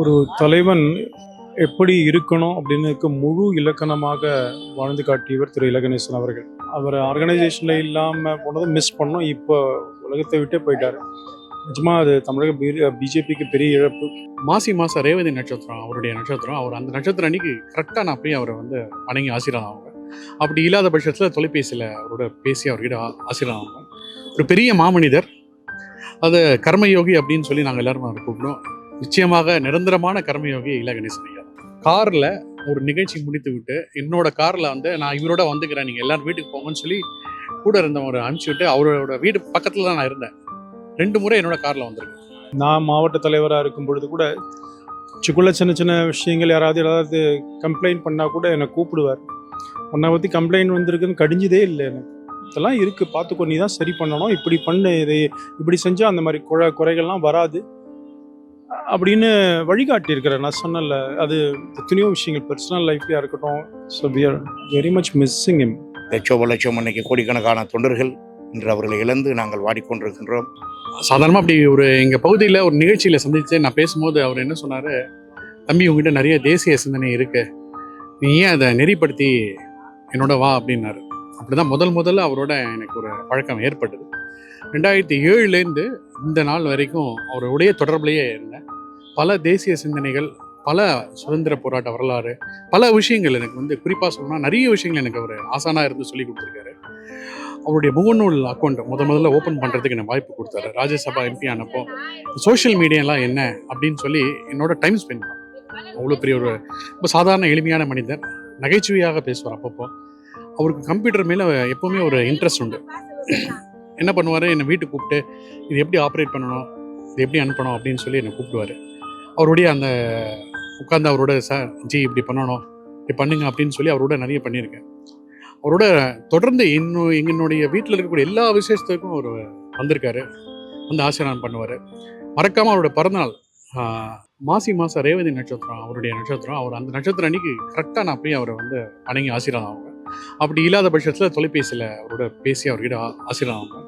ஒரு தலைவன் எப்படி இருக்கணும் அப்படின்னு முழு இலக்கணமாக வாழ்ந்து காட்டியவர் திரு இலகணேசன் அவர்கள். அவர் ஆர்கனைசேஷனில் இல்லாமல் போனதும் மிஸ் பண்ணோம். இப்போ உலகத்தை விட்டே போயிட்டார். நிஜமா அது தமிழக பிஜேபிக்கு பெரிய இழப்பு. மாசி மாதம் ரேவதி நட்சத்திரம் அவருடைய நட்சத்திரம் அவர் அந்த நட்சத்திரம் அன்னைக்கு கரெக்டாக நான் போய் அவரை வந்து வணங்கி ஆசீர்வாதம் அவங்க அப்படி இல்லாத பட்சத்தில் தொலைபேசியில் அவரோட பேசி அவர்கிட்ட ஆசீர்வாதம் வாங்குவோம். ஒரு பெரிய மாமனிதர். அது கர்மயோகி அப்படின்னு சொல்லி நாங்கள் எல்லாரும் அவரை கூப்பிடுவோம். நிச்சயமாக நிரந்தரமான கர்மயோகி இல கணேசன் ஐயா. காரில் ஒரு நிகழ்ச்சி முடித்து விட்டு என்னோட காரில் வந்து நான் இவரோட வந்துக்கிறேன். நீங்கள் எல்லாரும் வீட்டுக்கு போங்கன்னு சொல்லி கூட இருந்தவரை அனுப்பிச்சி விட்டு அவரோட வீடு பக்கத்தில் தான் நான் இருந்தேன். ரெண்டு முறை என்னோட காரில் வந்திருக்கேன். நான் மாவட்ட தலைவராக இருக்கும் பொழுது கூட சிக்குள்ள சின்ன சின்ன விஷயங்கள் யாராவது ஏதாவது கம்ப்ளைண்ட் பண்ணால் கூட என்னை கூப்பிடுவார். உன்னை பற்றி கம்ப்ளைண்ட் வந்திருக்குன்னு கடிஞ்சதே இல்லை எனக்கு. இதெல்லாம் இருக்குது பார்த்துக்கோ நீ தான் சரி பண்ணணும். இப்படி பண்ணு. இதை இப்படி செஞ்சால் அந்த மாதிரி குறை குறைகள்லாம் வராது. அப்படின்னு வழிகாட்டியிருக்கிறேன் நான் சொன்னல அது எத்தனையோ விஷயங்கள் பர்சனல் லைஃப்லையாக இருக்கட்டும். So we are very much missing him லட்சோப லட்சம் இன்னைக்கு கோடிக்கணக்கான தொண்டர்கள் இன்று அவர்களை இழந்து நாங்கள் வாடிக்கொண்டிருக்கின்றோம். சாதாரணமாக அப்படி ஒரு எங்கள் பகுதியில் ஒரு நிகழ்ச்சியில் சந்தித்து நான் பேசும்போது அவர் என்ன சொன்னார்? தம்பி உங்ககிட்ட நிறைய தேசிய சிந்தனை இருக்கு. நீ ஏன் அதை நெறிப்படுத்தி என்னோட வா அப்படின்னாரு. அப்படிதான் முதல் முதல்ல அவரோட எனக்கு ஒரு பழக்கம் ஏற்பட்டது. ரெண்டாயிரத்தி ஏழுலேருந்து இந்த நாள் வரைக்கும் அவருடைய தொடர்புலையே இருந்தேன் பல தேசிய சிந்தனைகள் பல சுதந்திர போராட்ட வரலாறு பல விஷயங்கள் எனக்கு வந்து குறிப்பாக சொன்னால் நிறைய விஷயங்கள் எனக்கு அவர் ஆசானாக இருந்து சொல்லி கொடுத்துருக்காரு. அவருடைய முகநூல் அக்கௌண்ட் முத முதல்ல ஓப்பன் பண்ணுறதுக்கு எனக்கு வாய்ப்பு கொடுத்தாரு. ராஜ்யசபா எம்பி ஆனப்போ சோஷியல் மீடியாலாம் என்ன அப்படின்னு சொல்லி என்னோட டைம் ஸ்பெண்ட் பண்ணேன் அவ்வளோ பெரிய ஒரு ரொம்ப சாதாரண எளிமையான மனிதர். நகைச்சுவையாக பேசுவார் அப்பப்போ. அவருக்கு கம்ப்யூட்டர் மேலே எப்போவுமே ஒரு இன்ட்ரெஸ்ட் உண்டு. என்ன பண்ணுவார்? என்னை வீட்டுக்கு கூப்பிட்டு இது எப்படி ஆப்ரேட் பண்ணணும்? இது எப்படி அனுப்பணும்? அப்படின்னு சொல்லி என்னை கூப்பிடுவார். அவருடைய அந்த உட்காந்து அவரோட சார் ஜி இப்படி பண்ணணும். இப்படி பண்ணுங்க அப்படின்னு சொல்லி அவரோட நிறைய பண்ணியிருக்கேன். அவரோட தொடர்ந்து இன்னும் எங்களுடைய வீட்டில் இருக்கக்கூடிய எல்லா விசேஷத்துக்கும் அவர் வந்திருக்காரு. வந்து ஆசீர்வாதம் பண்ணுவார். மறக்காமல் அவரோட பிறந்தநாள் மாசி மாதம் ரேவதி நட்சத்திரம் அவருடைய நட்சத்திரம். அவர் அந்த நட்சத்திரம் அன்னைக்கு கரெக்டாக நான் போய் அவரை வந்து வணங்கி ஆசீர்வாதம் அவங்க அப்படி இல்லாத பட்சத்தில் தொலைபேசியில் அவரோட பேசி அவர்கிட்ட ஆ- ஆசீர்வாதம் ஆகும்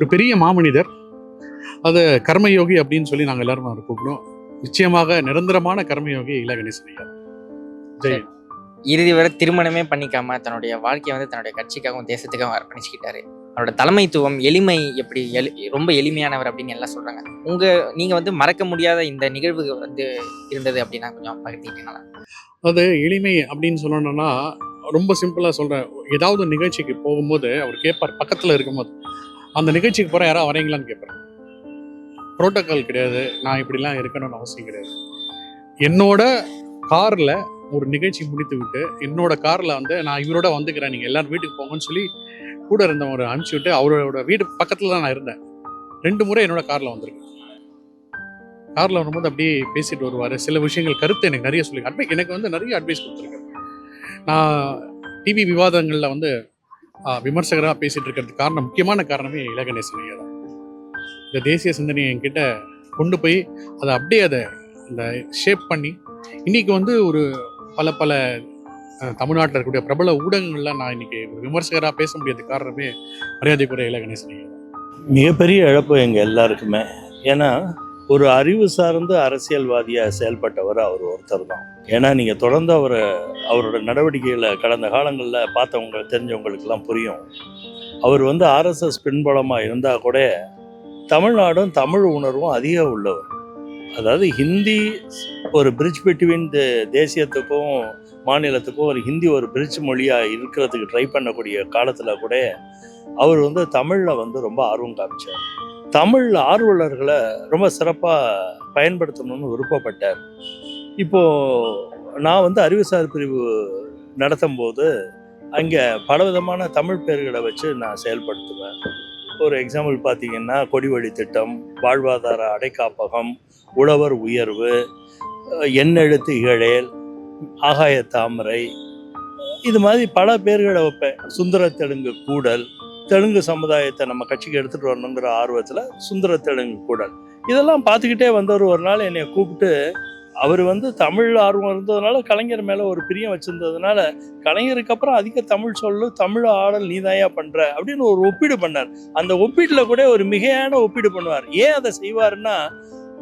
ஒரு பெரிய மாமனிதர். அது கர்மயோகி அப்படின்னு சொல்லி நாங்கள் எல்லாரும் அவரை கூப்பிடுவோம். நிச்சயமாக நிரந்தரமான கர்மயோகி இல கணேசன் ஐயா. ஜெய். இறுதி வரை திருமணமே பண்ணிக்காம தன்னுடைய வாழ்க்கையை வந்து தன்னுடைய கட்சிக்காகவும் தேசத்துக்காகவும் அர்ப்பணிச்சுக்கிட்டாரு அவரோட தலைமைத்துவம் எளிமை எப்படி எளி ரொம்ப எளிமையானவர் அப்படின்னு எல்லாம் சொல்றாங்க. உங்க நீங்க வந்து மறக்க முடியாத இந்த நிகழ்வு வந்து இருந்தது அப்படின்னா கொஞ்சம் பகிர்ந்துக்கிட்டீங்களா? அது எளிமை அப்படின்னு சொல்லணும்னா ரொம்ப சிம்பிளாக சொல்கிறேன் ஏதாவது நிகழ்ச்சிக்கு போகும்போது அவர் கேட்பார். பக்கத்தில் இருக்கும்போது. அந்த நிகழ்ச்சிக்கு போகிற யாராவது வரீங்களான்னு கேட்பேன். ப்ரோட்டோக்கால் கிடையாது. நான் இப்படிலாம் இருக்கணும்னு அவசியம் கிடையாது. என்னோட காரில் ஒரு நிகழ்ச்சி முடித்து விட்டு என்னோட காரில் வந்து நான் இவரோட வந்துக்கிறேன். நீங்கள் எல்லாரும் வீட்டுக்கு போங்கன்னு சொல்லி கூட இருந்தவரை அனுப்பிச்சி விட்டு அவரோட வீடு பக்கத்தில் தான் நான் இருந்தேன். ரெண்டு முறை என்னோட காரில் வந்திருக்கேன். காரில் வரும்போது அப்படியே பேசிட்டு வருவார். சில விஷயங்கள் கருத்து எனக்கு நிறைய சொல்லி அட்வைஸ் எனக்கு வந்து நிறைய அட்வைஸ் கொடுத்துருக்காரு. நான் டிவி விவாதங்களில் வந்து விமர்சகராக பேசிட்டு இருக்கிறதுக்கு காரணம் முக்கியமான காரணமே இலகணேசன் ஐயா தான் இந்த தேசிய சிந்தனையை என்கிட்ட கொண்டு போய் அதை அப்படியே அதை அந்த ஷேப் பண்ணி இன்றைக்கி வந்து ஒரு பல பல தமிழ்நாட்டில் இருக்கக்கூடிய பிரபல ஊடகங்கள்லாம் நான் இன்னைக்கு ஒரு விமர்சகராக பேச முடியாத காரணமே மரியாதைக்குரிய இலகணேசன் ஐயா தான். மிகப்பெரிய இழப்பு எங்கள் எல்லாருக்குமே ஏன்னா ஒரு அறிவு சார்ந்த அரசியல்வாதியாக செயல்பட்டவர் அவர் ஒருத்தர் தான். ஏன்னா நீங்கள் தொடர்ந்து அவரை அவரோட நடவடிக்கைகளை கடந்த காலங்களில் பார்த்தவங்க தெரிஞ்சவங்களுக்கெல்லாம் புரியும். அவர் வந்து ஆர்எஸ்எஸ் பின்பலமாக இருந்தால் கூட தமிழ்நாடும் தமிழ் உணர்வும் அதிக உள்ளவர். அதாவது ஹிந்தி ஒரு பிரிட்ஜ் பிட்வீன் தேசியத்துக்கும் மாநிலத்துக்கும் ஒரு ஹிந்தி ஒரு பிரிட்ஜ் மொழியாக இருக்கிறதுக்கு ட்ரை பண்ணக்கூடிய காலத்தில் கூட அவர் வந்து தமிழில் வந்து ரொம்ப ஆர்வம் காமிச்சார். தமிழ் ஆர்வலர்களை ரொம்ப சிறப்பாக பயன்படுத்தணும்னு விருப்பப்பட்டார். இப்போது நான் வந்து அறிவுசார் பிரிவு நடத்தும் போது அங்கே பலவிதமான தமிழ் பேர்களை வச்சு நான் செயல்படுத்துவேன். ஒரு எக்ஸாம்பிள் பார்த்தீங்கன்னா கொடிவழி திட்டம் வாழ்வாதார அடைக்காப்பகம் உழவர் உயர்வு எண்ணெழுத்து இகழேல் ஆகாய தாமரை இது மாதிரி பல பேர்களை வைப்பேன். சுந்தர தெலுங்கு கூடல் தெலுங்கு சமுதாயத்தை நம்ம கட்சிக்கு எடுத்துகிட்டு வரணுங்கிற ஆர்வத்தில் சுந்தர தெலுங்கு கூடல். இதெல்லாம் பார்த்துக்கிட்டே வந்தவர் ஒரு நாள் என்னை கூப்பிட்டு அவர் வந்து தமிழ் ஆர்வம் இருந்ததுனால கலைஞர் மேலே ஒரு பிரியம் வச்சுருந்ததுனால கலைஞருக்கு அப்புறம் அதிக தமிழ் சொல்லு தமிழ் ஆடல் நீதாயா பண்ணுற அப்படின்னு ஒரு ஒப்பீடு பண்ணார். அந்த ஒப்பீட்டில் கூட ஒரு மிகையான ஒப்பீடு பண்ணுவார். ஏன் அதை செய்வாருன்னா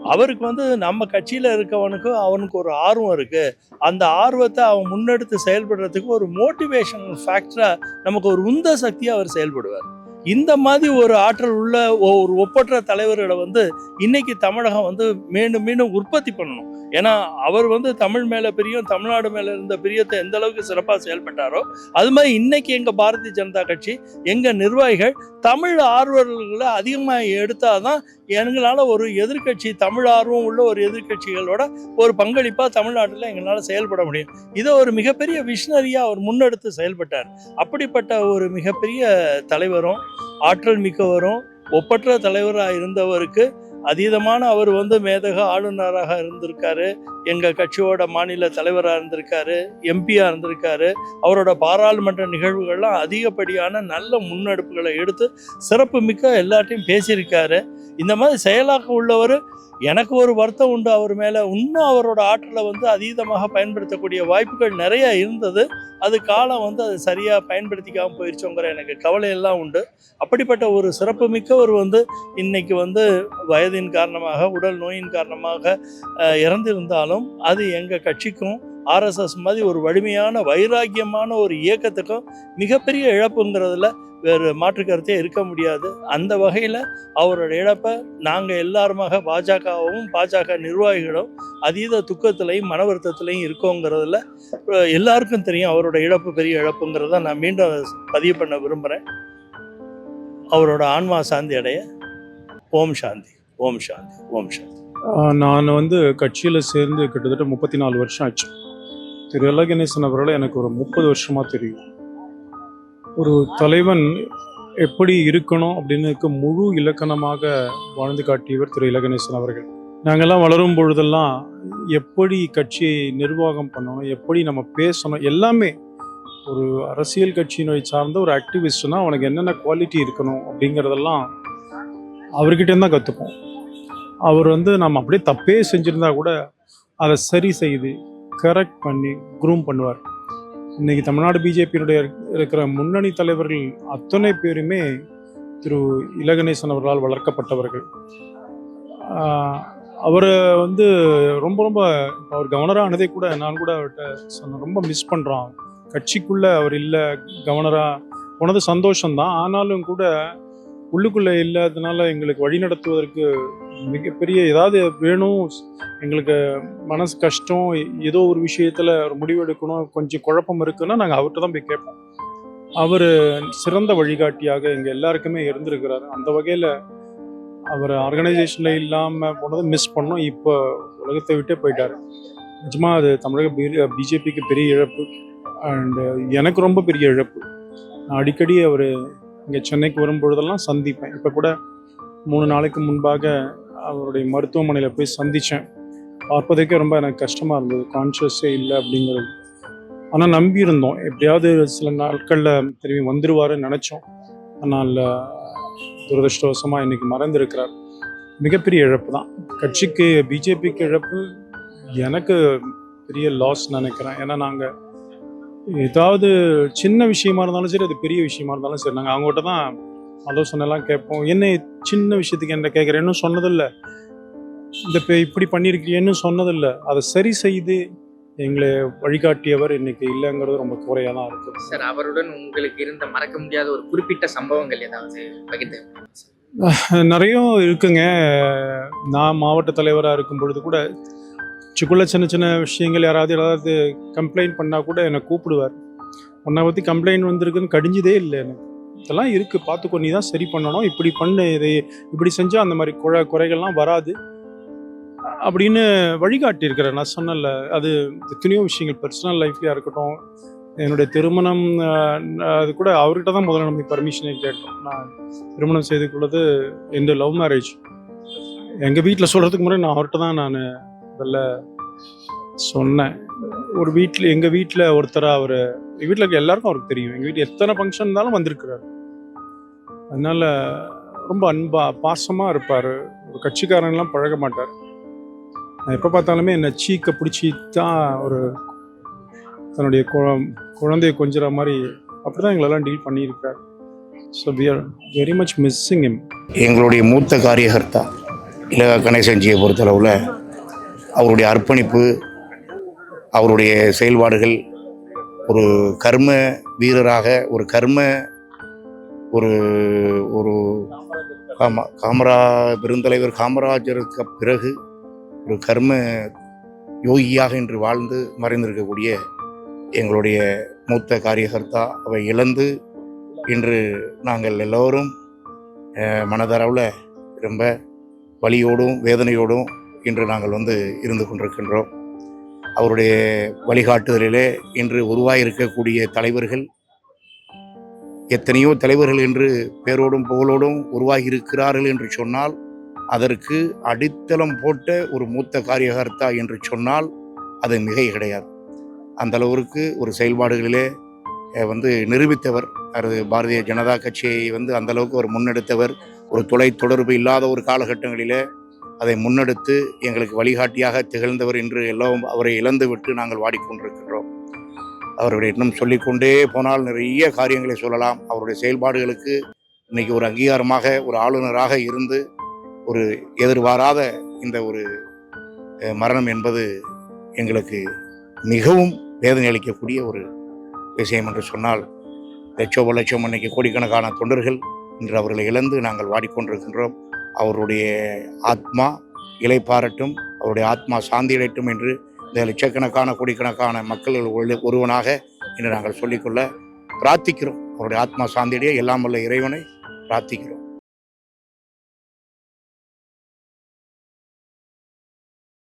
அவருக்கு வந்து நம்ம கட்சியில் இருக்கவனுக்கு அவனுக்கு ஒரு ஆர்வம் இருக்குது அந்த ஆர்வத்தை அவன் முன்னெடுத்து செயல்படுறதுக்கு ஒரு மோட்டிவேஷன் ஃபேக்டராக நமக்கு ஒரு உந்த சக்தியாக அவர் செயல்படுவார். இந்த மாதிரி ஒரு ஆற்றல் உள்ள ஒரு ஒப்பற்ற தலைவர்களை வந்து இன்னைக்கு தமிழகம் வந்து மீண்டும் மீண்டும் உற்பத்தி பண்ணணும். ஏன்னா அவர் வந்து தமிழ் மேலே பிரியம் தமிழ்நாடு மேலே இருந்த பிரியத்தை எந்த அளவுக்கு சிறப்பாக செயல்பட்டாரோ அது மாதிரி இன்னைக்கு எங்கள் பாரதிய ஜனதா கட்சி எங்கள் நிர்வாகிகள் தமிழ் ஆர்வலர்களை அதிகமாக எடுத்தால் தான் எங்களால் ஒரு எதிர்க்கட்சி தமிழ் ஆர்வம் உள்ள ஒரு எதிர்க்கட்சிகளோட ஒரு பங்களிப்பாக தமிழ்நாட்டில் எங்களால் செயல்பட முடியும். இதை ஒரு மிகப்பெரிய விஷனரியாக அவர் முன்னெடுத்து செயல்பட்டார். அப்படிப்பட்ட ஒரு மிகப்பெரிய தலைவரும் ஆற்றல் மிக்கவரும் ஒப்பற்ற தலைவராக இருந்தவருக்கு அதீதமான அவர் வந்து மேதக ஆளுநராக இருந்திருக்காரு. எங்கள் கட்சியோட மாநில தலைவராக இருந்திருக்காரு எம்பியாக இருந்திருக்காரு. அவரோட பாராளுமன்ற நிகழ்வுகள்லாம் அதிகப்படியான நல்ல முன்னெடுப்புகளை எடுத்து சிறப்பு மிக்க எல்லாத்தையும் பேசியிருக்காரு. இந்த மாதிரி செயலாக்கம் உள்ளவர் எனக்கு ஒரு வருத்தம் உண்டு. அவர் மேலே இன்னும் அவரோட ஆற்றலை வந்து அதீதமாக பயன்படுத்தக்கூடிய வாய்ப்புகள் நிறைய இருந்தது. அது காலம் வந்து அது சரியாக பயன்படுத்திக்காமல் போயிடுச்சோங்கிற எனக்கு கவலையெல்லாம் உண்டு. அப்படிப்பட்ட ஒரு சிறப்பு மிக்கவர் வந்து இன்னைக்கு வந்து வயதின் காரணமாக உடல் நோயின் காரணமாக இறந்திருந்தாலும் அது எங்கள் கட்சிக்கும் ஆர்எஸ்எஸ் மாதிரி ஒரு வலிமையான வைராக்கியமான ஒரு இயக்கத்துக்கும் மிகப்பெரிய இழப்புங்கிறதுல வேறு மாற்று கருத்தே இருக்க முடியாது. அந்த வகையில் அவரோட இழப்பை நாங்கள் எல்லாருமாக பாஜகவும் பாஜக நிர்வாகிகளும் அதீத துக்கத்திலையும் மன வருத்தத்திலையும் இருக்கோங்கிறதுல எல்லாருக்கும் தெரியும் அவரோட இழப்பு பெரிய இழப்புங்கிறத நான் மீண்டும் பதிவு பண்ண விரும்புகிறேன் அவரோட ஆன்மா சாந்தி அடைய ஓம் சாந்தி ஓம் சாந்தி ஓம் சாந்தி. நான் வந்து கட்சியில் சேர்ந்து கிட்டத்தட்ட முப்பத்தி நாலு வருஷம் ஆச்சு. திரு எல்ல கணேசன் அவர்களை எனக்கு ஒரு முப்பது வருஷமாக தெரியும். ஒரு தலைவன் எப்படி இருக்கணும் அப்படின்னு முழு இலக்கணமாக வாழ்ந்து காட்டியவர் திரு இலகணேசன் அவர்கள். நாங்கெல்லாம் வளரும் பொழுதெல்லாம் எப்படி கட்சியை நிர்வாகம் பண்ணணும் எப்படி நம்ம பேசணும் எல்லாமே ஒரு அரசியல் கட்சியினை சார்ந்த ஒரு ஆக்டிவிஸ்ட்னா அவனுக்கு என்னென்ன குவாலிட்டி இருக்கணும் அப்படிங்கிறதெல்லாம் அவர்கிட்ட தான் கற்றுப்போம் அவர் வந்து நம்ம அப்படியே தப்பே செஞ்சுருந்தா கூட அதை சரி செய்து கரெக்ட் பண்ணி குரூம் பண்ணுவார். இன்றைக்கி தமிழ்நாடு பிஜேபியினுடைய இருக்கிற முன்னணி தலைவர்கள் அத்தனை பேருமே திரு இலகணேசன் அவர்களால் வளர்க்கப்பட்டவர்கள். அவரை வந்து ரொம்ப ரொம்ப அவர் கவர்னராக ஆனதே கூட நான் கூட அவர்கிட்ட சொன்னேன் ரொம்ப மிஸ் பண்ணுறோம் கட்சிக்குள்ளே அவர் இல்லை கவர்னராக போனது சந்தோஷம்தான். ஆனாலும் கூட உள்ளுக்குள்ளே இல்லாததுனால எங்களுக்கு வழி நடத்துவதற்கு மிகப்பெரிய ஏதாவது வேணும் எங்களுக்கு மனசு கஷ்டம் ஏதோ ஒரு விஷயத்தில் ஒரு முடிவு எடுக்கணும் கொஞ்சம் குழப்பம் இருக்குன்னா நாங்கள் அவர்கிட்ட தான் போய் கேட்போம். அவர் சிறந்த வழிகாட்டியாக எங்கள் எல்லாருக்குமே இருந்திருக்கிறாரு. அந்த வகையில் அவர் ஆர்கனைசேஷனில் இல்லாமல் போனதை மிஸ் பண்ணோம். இப்போ உலகத்தை விட்டே போயிட்டார். நிஜமாக அது தமிழக பிஜேபிக்கு பெரிய இழப்பு. அண்டு எனக்கு ரொம்ப பெரிய இழப்பு. நான் அடிக்கடி அவர் இங்கே சென்னைக்கு வரும்பொழுதெல்லாம் சந்திப்பேன். இப்போ கூட மூணு நாளைக்கு முன்பாக அவருடைய மருத்துவமனையில் போய் சந்தித்தேன் பார்ப்பதற்கே ரொம்ப எனக்கு கஷ்டமாக இருந்தது. கான்ஷியஸே இல்லை அப்படிங்கிறது. ஆனால் நம்பியிருந்தோம். எப்படியாவது சில நாட்களில் திரும்பி வந்துடுவாருன்னு நினச்சோம். ஆனால் துரதிருஷ்டவசமாக இன்றைக்கி மறந்துருக்கிறார். மிகப்பெரிய இழப்பு தான். கட்சிக்கு பிஜேபிக்கு இழப்பு எனக்கு பெரிய லாஸ் நினைக்கிறேன். ஏன்னா நாங்கள் ஏதாவது சின்ன விஷயமா இருந்தாலும் சரி அது பெரிய விஷயமா இருந்தாலும் சரி நாங்கள் அவங்ககிட்ட தான் ஆலோசனை எல்லாம் கேட்போம். என்ன சின்ன விஷயத்துக்கு என்ன கேட்குறேன்னு சொன்னதில்லை. இந்த இப்போ இப்படி பண்ணியிருக்கியேன்னு சொன்னதில்லை. அதை சரி செய்து எங்களை வழிகாட்டியவர் இன்னைக்கு இல்லைங்கிறது ரொம்ப குறையாக தான் இருக்குது சார் அவருடன் உங்களுக்கு இருந்த மறக்க முடியாத ஒரு குறிப்பிட்ட சம்பவங்கள் ஏதாவது பகிர்ந்து நிறைய இருக்குங்க. நான் மாவட்ட தலைவராக இருக்கும் பொழுது கூட சிக்குள்ள சின்ன சின்ன விஷயங்கள் யாராவது ஏதாவது கம்ப்ளைண்ட் பண்ணால் கூட என்னை கூப்பிடுவார். உன்னை பற்றி கம்ப்ளைண்ட் வந்திருக்குன்னு கடிஞ்சதே இல்லை எனக்கு இதெல்லாம் இருக்குது பார்த்துக்கோ நீ தான் சரி பண்ணணும். இப்படி பண்ணு இதை இப்படி செஞ்சால் அந்த மாதிரி குறை குறைகள்லாம் வராது. அப்படின்னு வழிகாட்டியிருக்கிறேன் நான் சொன்னல அது எத்தனையோ விஷயங்கள். பர்சனல் லைஃப்லையாக இருக்கட்டும் என்னுடைய திருமணம் அது கூட அவர்கிட்ட தான் முதல்ல நம்ம பர்மிஷனை கேட்டோம். நான் திருமணம் செய்து கொள்ளது எந்த லவ் மேரேஜ் எங்கள் வீட்டில் சொல்கிறதுக்கு முன்னாடி நான் அவர்கிட்ட தான் நான் முதல்ல சொன்னேன். ஒரு வீட்டில் எங்கள் வீட்டில் ஒருத்தராக அவர் எங்கள் வீட்டில் இருக்க எல்லாருக்கும் அவருக்கு தெரியும். எங்கள் வீட்டில் எத்தனை ஃபங்க்ஷன் இருந்தாலும் வந்திருக்கிறார். அதனால் ரொம்ப அன்பா பாசமாக இருப்பார். ஒரு கட்சிக்காரன்லாம் பழக மாட்டார். நான் எப்போ பார்த்தாலுமே என்னை சீக்க பிடிச்சி தான் ஒரு தன்னுடைய குழம் குழந்தைய கொஞ்சிற மாதிரி அப்படி தான் எங்களெல்லாம் டீல் பண்ணியிருக்கார். So we are very much missing him எங்களுடைய மூத்த காரியகர்த்தா இலகா கணேசன்ஜியை பொறுத்தளவில் அவருடைய அர்ப்பணிப்பு அவருடைய செயல்பாடுகள் ஒரு கர்ம வீரராக ஒரு கர்ம ஒரு ஒரு காம காமரா பெருந்தலைவர் காமராஜருக்கு பிறகு ஒரு கர்ம யோகியாக இன்று வாழ்ந்து மறைந்திருக்கக்கூடிய எங்களுடைய மூத்த காரியகர்த்தா அவை இழந்து இன்று நாங்கள் எல்லோரும் மனதளவில் ரொம்ப வலியோடும் வேதனையோடும் இன்று நாங்கள் வந்து இருந்து கொண்டிருக்கின்றோம். அவருடைய வழிகாட்டுதலிலே இன்று உருவாயிருக்கக்கூடிய தலைவர்கள் எத்தனையோ தலைவர்கள் என்று பேரோடும் புகழோடும் உருவாகி இருக்கிறார்கள் என்று சொன்னால் அதற்கு அடித்தளம் போட்ட ஒரு மூத்த காரியகர்த்தா என்று சொன்னால் அது மிகை கிடையாது. அந்த அளவிற்கு ஒரு செயல்பாடுகளிலே வந்து நிரூபித்தவர் அது பாரதிய ஜனதா கட்சியை வந்து அந்தளவுக்கு ஒரு முன்னெடுத்தவர் ஒரு தொலை தொடர்பு இல்லாத ஒரு காலகட்டங்களிலே அதை முன்னெடுத்து எங்களுக்கு வழிகாட்டியாக திகழ்ந்தவர் என்று எல்லாம் அவரை இழந்துவிட்டு நாங்கள் வாடிக்கொண்டிருக்கின்றோம். அவருடைய இன்னும் சொல்லிக்கொண்டே போனால் நிறைய காரியங்களை சொல்லலாம். அவருடைய செயல்பாடுகளுக்கு இன்னைக்கு ஒரு அங்கீகாரமாக ஒரு ஆளுநராக இருந்து ஒரு எதிர்பாராத இந்த ஒரு மரணம் என்பது எங்களுக்கு மிகவும் வேதனை அளிக்கக்கூடிய ஒரு விஷயம் என்று சொன்னால் லட்சோப லட்சம் இன்னைக்கு கோடிக்கணக்கான தொண்டர்கள் இன்று அவர்களை இழந்து நாங்கள் வாடிக்கொண்டிருக்கின்றோம். அவருடைய ஆத்மா இலைப்பாரட்டும் அவருடைய ஆத்மா சாந்தியடையட்டும் என்று இந்த லட்சக்கணக்கான கோடிக்கணக்கான மக்கள் ஒருவனாக இன்று நாங்கள் சொல்லிக்கொள்ள பிரார்த்திக்கிறோம். அவருடைய ஆத்மா சாந்தியடைய எல்லாம் வல்ல இறைவனை பிரார்த்திக்கிறோம்.